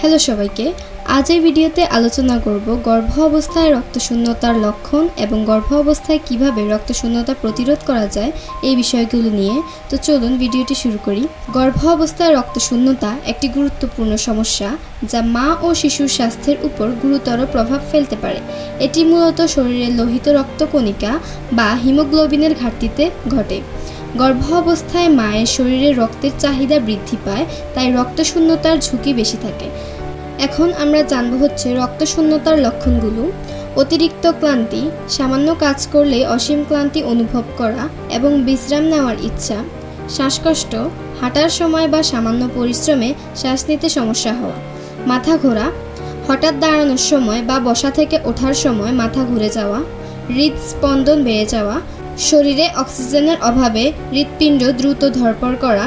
Hello সবাইকে, আজ এই ভিডিওতে আলোচনা করব গর্ভ অবস্থায় রক্তশূন্যতার লক্ষণ এবং গর্ভ অবস্থায় কীভাবে রক্তশূন্যতা প্রতিরোধ করা যায় এই বিষয়গুলো নিয়ে। তো চলুন ভিডিওটি শুরু করি। গর্ভ অবস্থায় রক্তশূন্যতা একটি গুরুত্বপূর্ণ সমস্যা যা মা ও শিশুর স্বাস্থ্যের উপর গুরুতর প্রভাব ফেলতে পারে। এটি মূলত শরীরের লোহিত রক্তকণিকা বা হিমোগ্লোবিনের ঘাটতিতে ঘটে। গর্ভ অবস্থায় মায়ের শরীরে রক্তের চাহিদা বৃদ্ধি পায়, তাই রক্তশূন্যতার ঝুঁকি বেশি থাকে। এখন আমরা জানব হচ্ছে রক্তশূন্যতার লক্ষণগুলো। অতিরিক্ত ক্লান্তি, সামান্য কাজ করলে অসীম ক্লান্তি অনুভব করা এবং বিশ্রাম নেওয়ার ইচ্ছা, শ্বাসকষ্ট, হাঁটার সময় বা সামান্য পরিশ্রমে শ্বাস নিতে সমস্যা হওয়া, মাথা ঘোরা, হঠাৎ দাঁড়ানোর সময় বা বসা থেকে ওঠার সময় মাথা ঘুরে যাওয়া, হৃদস্পন্দন বেড়ে যাওয়া শরীরে অক্সিজেনের অভাবে হৃৎপিণ্ড দ্রুত ধরপড় করা,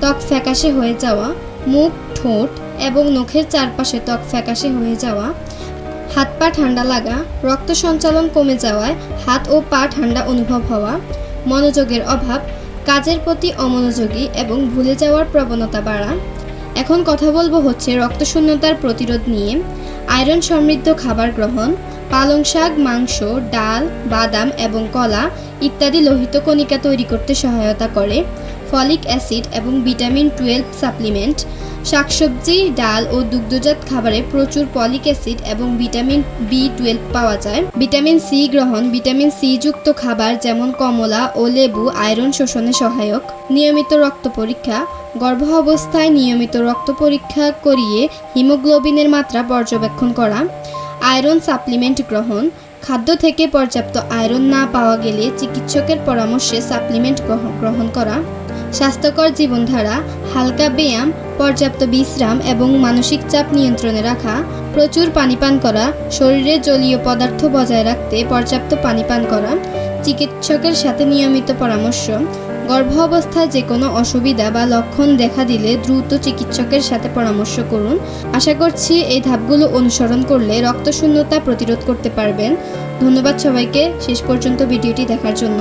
ত্বক ফ্যাকাশে হয়ে যাওয়া, মুখ ঠোঁট এবং নখের চারপাশে ত্বক ফ্যাকাশে হয়ে যাওয়া, হাত পা ঠান্ডা লাগা, রক্ত সঞ্চালন কমে যাওয়ায় হাত ও পা ঠান্ডা অনুভব হওয়া, মনোযোগের অভাব, কাজের প্রতি অমনোযোগী এবং ভুলে যাওয়ার প্রবণতা বাড়া। এখন কথা বলব হচ্ছে রক্তশূন্যতার প্রতিরোধ নিয়ে, আয়রন সমৃদ্ধ খাবার গ্রহণ পালং শাক, মাংস, ডাল, বাদাম এবং কলা ইত্যাদি লোহিত কণিকা তৈরি করতে সহায়তা করে। ফলিক অ্যাসিড এবং ভিটামিন টুয়েলভ সাপ্লিমেন্ট। শাকসবজি, ডাল ও দুগ্ধজাত খাবারে প্রচুর পলিক অ্যাসিড এবং ভিটামিন বি টুয়েলভ পাওয়া যায়। ভিটামিন সি গ্রহণ ভিটামিন সি যুক্ত খাবার যেমন কমলা ও লেবু আয়রন শোষণে সহায়ক। নিয়মিত রক্ত পরীক্ষা। গর্ভ অবস্থায় নিয়মিত রক্ত পরীক্ষা করিয়ে হিমোগ্লোবিনের মাত্রা পর্যবেক্ষণ করা। আয়রন সাপ্লিমেন্ট গ্রহণ। খাদ্য থেকে পর্যাপ্ত আয়রন না পাওয়া গেলে চিকিৎসকের পরামর্শে সাপ্লিমেন্ট গ্রহ- গ্রহণ করা। স্বাস্থ্যকর জীবনধারা, হালকা ব্যায়াম, পর্যাপ্ত বিশ্রাম এবং মানসিক চাপ নিয়ন্ত্রণে রাখা। প্রচুর পানি পান করা, শরীরে জলীয় পদার্থ বজায় রাখতে পর্যাপ্ত পানি পান করা। চিকিৎসকের সাথে নিয়মিত পরামর্শ। গর্ভ অবস্থায় যে কোনো অসুবিধা বা লক্ষণ দেখা দিলে দ্রুত চিকিৎসকের সাথে পরামর্শ করুন। আশা করছি এই ধাপগুলো অনুসরণ করলে রক্তশূন্যতা প্রতিরোধ করতে পারবেন। ধন্যবাদ সবাইকে। শেষ পর্যন্ত ভিডিওটি দেখার জন্য।